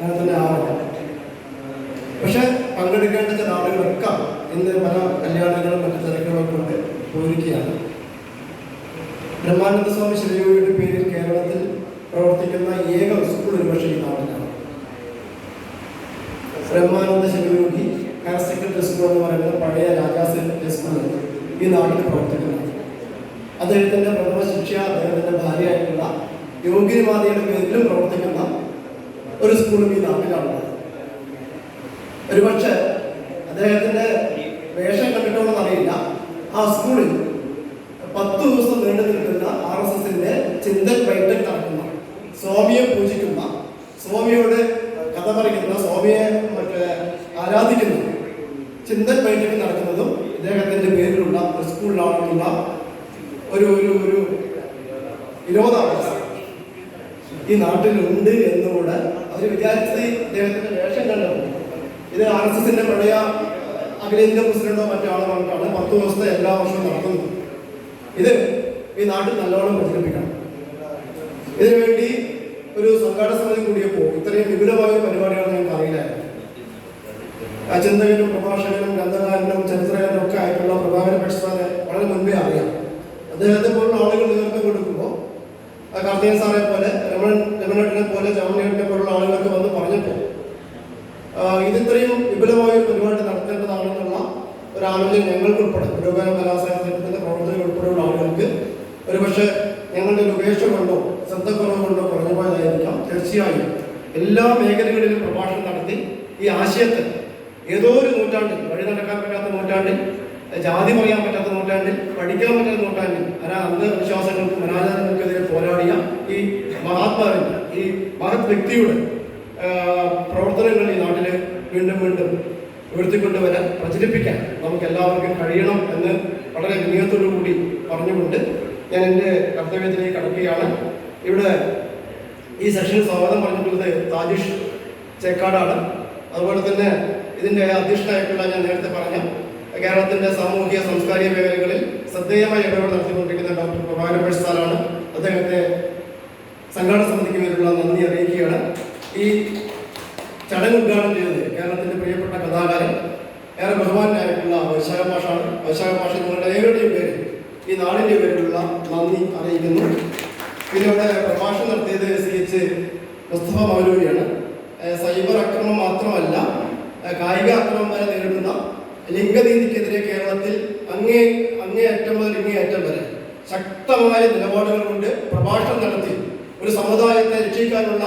അങ്ങനെ തന്നെ പക്ഷെ പങ്കെടുക്കേണ്ട ചില ആളുകളൊക്കെ ഇന്ന് പല കല്യാണങ്ങളും മറ്റു തിരക്കുകളൊക്കെ കൊണ്ട് പോയിരിക്കുകയാണ്. ബ്രഹ്മാനന്ദ സ്വാമി ശ്രീയുടെ പേരിൽ കേരളത്തിൽ പ്രവർത്തിക്കുന്ന ഏക സ്കൂൾ ഒരുപക്ഷെ ഈ നാട്ടിലാണ് Brahmananda Sreeyogi higher secondary school എന്ന് പറയുന്നത് പഴയ രാജാസ് സ്കൂൾ ഈ നാട്ടിൽ പ്രവർത്തിക്കുന്നത്. അദ്ദേഹത്തിന്റെ പ്രഥമ ശിക്ഷ അദ്ദേഹത്തിന്റെ ഭാര്യയായിട്ടുള്ള യോഗിനിമാതയുടെ പേരിലും പ്രവർത്തിക്കുന്ന ഒരു സ്കൂളും ഈ നാട്ടിലാണുള്ളത് ഒരുപക്ഷെ അദ്ദേഹത്തിന്റെ വേഷം കണ്ടിട്ടുണ്ടെന്ന് അറിയില്ല ആ സ്കൂളിൽ പത്ത് ദിവസം നീണ്ടു നിൽക്കുന്ന ആർ എസ് എസിന്റെ ചിന്തൻ ബൈഠക് നടക്കുന്ന സ്വാമിയെ പൂജിക്കുന്ന സ്വാമിയോട് കഥ പറയുന്ന സ്വാമിയെ മറ്റേ ആരാധിക്കുന്നു ചിന്തൻ ബൈഠക് നടക്കുന്നതും ഇദ്ദേഹത്തിന്റെ പേരിലുള്ള സ്കൂളിലാണെന്നുള്ള ഒരു ഒരു ഒരു വിരോധാഭാസം ഈ നാട്ടിലുണ്ട് എന്നുകൂടെ അവർ വിചാരിച്ചത് ഇദ്ദേഹത്തിന്റെ വേഷം കണ്ടു ഇത് ആർ എസ് എസിന്റെ പഴയ അഖിലേന്ത്യാ പ്രസിഡന്റോ മറ്റോ ആളോ പറഞ്ഞിട്ടാണ് പത്ത് ദിവസത്തെ എല്ലാ വർഷവും നടത്തുന്നത്. ഇത് ഈ നാട്ടിൽ നല്ലോണം പ്രചരിപ്പിക്കണം. ഇതിനുവേണ്ടി ഒരു സംഘാടന സമിതി കൂടിയപ്പോൾ ഇത്രയും വിപുലമായ പരിപാടികൾ ഞങ്ങൾക്ക് അറിയില്ലായിരുന്നു ചിന്തകനും പ്രഭാഷകനും ഗ്രന്ഥകാരനും ചരിത്രകാരനും ഒക്കെ ആയിട്ടുള്ള പ്രഭാകര പക്ഷിമാരെ വളരെ മുൻപേ അറിയാം. അദ്ദേഹത്തെ പോലുള്ള ആളുകൾ നേതൃത്വം കൊടുക്കുമ്പോൾ കാർത്തികൻ സാറെ പോലെ രമണേട്ടനെ പോലെ ചമണേട്ടനെ പോലുള്ള ആളുകളൊക്കെ വന്ന് പറഞ്ഞപ്പോൾ ഇതിത്രയും വിപുലമായ ഒരു പരിപാടി നടത്തേണ്ടതാണെന്നുള്ള ഒരു ആലോചന ഞങ്ങൾക്കുൾപ്പെടെ പുരോഗമന കലാസാഹിത്യത്തിന്റെ പ്രവർത്തകർ ഉൾപ്പെടെയുള്ള ആളുകൾക്ക് ഒരുപക്ഷെ ഞങ്ങളുടെ ഒരു ഉപേക്ഷ കൊണ്ടോ ശ്രദ്ധക്കുറവ് കൊണ്ടോ കുറഞ്ഞു പോയതായിരിക്കാം തീർച്ചയായും എല്ലാ മേഖലകളിലും പ്രഭാഷണം നടത്തി ഈ ആശയത്തെ ഏതോ ഒരു നൂറ്റാണ്ടിൽ വഴി നടക്കാൻ പറ്റാത്ത നൂറ്റാണ്ടിൽ ജാതി പറയാൻ പറ്റാത്ത നൂറ്റാണ്ടിൽ പഠിക്കാൻ പറ്റുന്ന നൂറ്റാണ്ടിൽ അനാ അന്ധവിശ്വാസങ്ങൾക്കും അനാചാരങ്ങൾക്കെതിരെ പോരാടിയ ഈ മഹാത്മാവിന്റെ ഈ മഹത് വ്യക്തിയുടെ പ്രവർത്തനങ്ങൾ ഈ നാട്ടിൽ വീണ്ടും വീണ്ടും ഉയർത്തിക്കൊണ്ടുവരാൻ പ്രചരിപ്പിക്കാൻ നമുക്ക് എല്ലാവർക്കും കഴിയണം എന്ന് വളരെ വിനയത്തോടു കൂടി പറഞ്ഞുകൊണ്ട് ഞാൻ എന്റെ കർത്തവ്യത്തിലേക്ക് കടക്കുകയാണ്. ഇവിടെ ഈ സെഷന് സ്വാഗതം പറഞ്ഞിട്ടുള്ളത് താജിഷ് ചേക്കാടാണ്. അതുപോലെ തന്നെ ഇതിന്റെ അധ്യക്ഷനായിട്ടുള്ള ഞാൻ നേരത്തെ പറഞ്ഞ കേരളത്തിന്റെ സാമൂഹിക സാംസ്കാരിക മേഖലകളിൽ ശ്രദ്ധേയമായ ഇടപെടൽ നടത്തിക്കൊണ്ടിരിക്കുന്ന ഡോക്ടർ പ്രഭാകരൻ പഴ്സാലാണ് അദ്ദേഹത്തെ സംഘാടന സമിതിക്ക് മേലുള്ള നന്ദി അറിയിക്കുകയാണ്. ഈ ചടങ്ങ് ഉദ്ഘാടനം ചെയ്തത് കേരളത്തിന്റെ പ്രിയപ്പെട്ട കഥാകാരൻ ഏറെ ബഹുമാനായിട്ടുള്ള വൈശാഖ മാഷാണ്. വൈശാഖ മാഷ നിങ്ങളുടെ ഏവരുടെയും പേര് ഈ നാടിന്റെ പേരിലുള്ള നന്ദി അറിയിക്കുന്നു. പിന്നെ ഇവിടെ പ്രഭാഷണം നടത്തിയത് സി എച്ച് മുസ്തഫ മൗലൂരിയാണ് സൈബർ അക്രമം മാത്രമല്ല കായിക അക്രമം വരെ നേരിടുന്ന ലിംഗനീതിക്കെതിരെ കേരളത്തിൽ അങ്ങേ അങ്ങേയറ്റം മുതൽ ഇങ്ങേയറ്റം വരെ ശക്തമായ നിലപാടുകൾ കൊണ്ട് പ്രഭാഷണം നടത്തി ഒരു സമുദായത്തെ രക്ഷിക്കാനുള്ള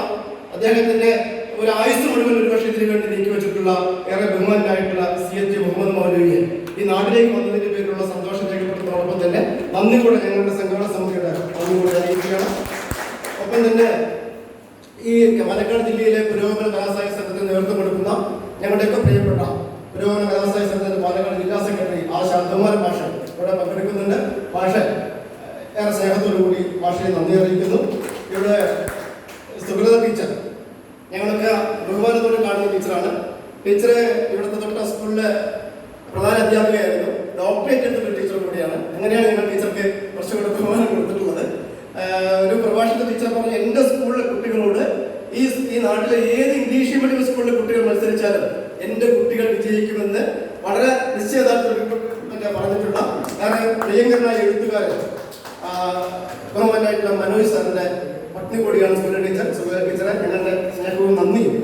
അദ്ദേഹത്തിന്റെ ഒരു ആയുസ് മുഴുവൻ ഒരുപക്ഷെ ഇതിനു വേണ്ടി നീക്കി വെച്ചിട്ടുള്ള ഏറെ ബഹുമാനായിട്ടുള്ള സി എച്ച് മുഹമ്മദ് മൗലവിയെ ഈ നാട്ടിലേക്ക് വന്നതിന്റെ പേരിലുള്ള സന്തോഷം രേഖപ്പെടുത്തുന്നതോടൊപ്പം തന്നെ നന്ദി കൂടെ ഞങ്ങളുടെ സംഘടന സമിതിയുടെ നന്ദി കൂടെ അറിയിക്കുകയാണ്. ഒപ്പം തന്നെ ഈ പാലക്കാട് ജില്ലയിലെ പുരോഗമന വ്യവസായ സംഘത്തിന് നേതൃത്വം കൊടുക്കുന്ന ഞങ്ങളുടെയൊക്കെ പ്രിയപ്പെട്ട പുരോഗമന വ്യവസായ സംഘത്തിന്റെ പാലക്കാട് ജില്ലാ സെക്രട്ടറി ആ ശാന്തകുമാരൻ ഭാഷ ഇവിടെ പങ്കെടുക്കുന്നുണ്ട്. ഭാഷ ഏറെ സ്നേഹത്തോടു കൂടി ഭാഷയെ നന്ദി അറിയിക്കുന്നു. ഇവിടെ സുബ്രത ടീച്ചർ ഞങ്ങളൊക്കെ ബഹുമാനത്തോടെ കാണുന്ന ടീച്ചറാണ്. ടീച്ചറെ ഇവിടുത്തെ തൊട്ട സ്കൂളിലെ പ്രധാന അധ്യാപികയായിരുന്നു. ഡോക്ടറേറ്റ് എടുത്തൊരു ടീച്ചർ കൂടിയാണ്. അങ്ങനെയാണ് ഞങ്ങൾ ടീച്ചർക്ക് കുറച്ചുകൂടെ ബഹുമാനം കൊടുത്തിട്ടുള്ളത്. ഒരു പ്രഭാഷണ ടീച്ചർ പറഞ്ഞു എന്റെ സ്കൂളിലെ കുട്ടികളോട് ഈ ഈ നാട്ടിലെ ഏത് ഇംഗ്ലീഷ് മീഡിയം സ്കൂളിലെ കുട്ടികൾ മത്സരിച്ചാലും എന്റെ കുട്ടികൾ വിജയിക്കുമെന്ന് വളരെ നിശ്ചയദാർഢ്യത്തോടെ മറ്റേ പറഞ്ഞിട്ടുള്ള കാരണം പ്രിയങ്കരനായ എഴുത്തുകാരൻ ബഹുമാനായിട്ടുള്ള മനോജ് സാറിന്റെ പത്നി കൂടിയാണ് സുബല ടീച്ചർ സുബല ടീച്ചറെ. ഞങ്ങളുടെ സ്നേഹവും നന്ദിയും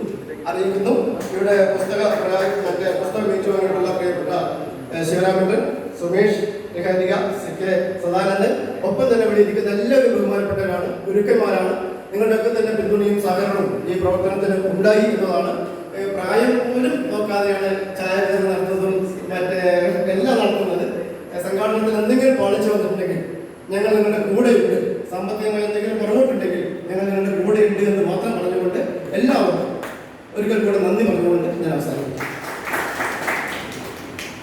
അറിയിക്കുന്നു. ഇവിടെ പുസ്തക മറ്റേ പുസ്തകം വീഴ്ച പ്രിയപ്പെട്ട ഏഹ് ശിവരാമേന്ദ്രൻ സുമേഷ് നിഹാരിക സി കെ സദാനന്ദൻ. ഒപ്പം തന്നെ ഇവിടെ ഇരിക്കുന്ന എല്ലാവരും ബഹുമാനപ്പെട്ടവരാണ് ഗുരുക്കന്മാരാണ്. നിങ്ങളുടെയൊക്കെ തന്നെ പിന്തുണയും സഹകരണവും ഈ പ്രവർത്തനത്തിന് ഉണ്ടായി എന്നതാണ് പ്രായം പോലും നോക്കാതെയാണ് ഛായാഗ്രഹണം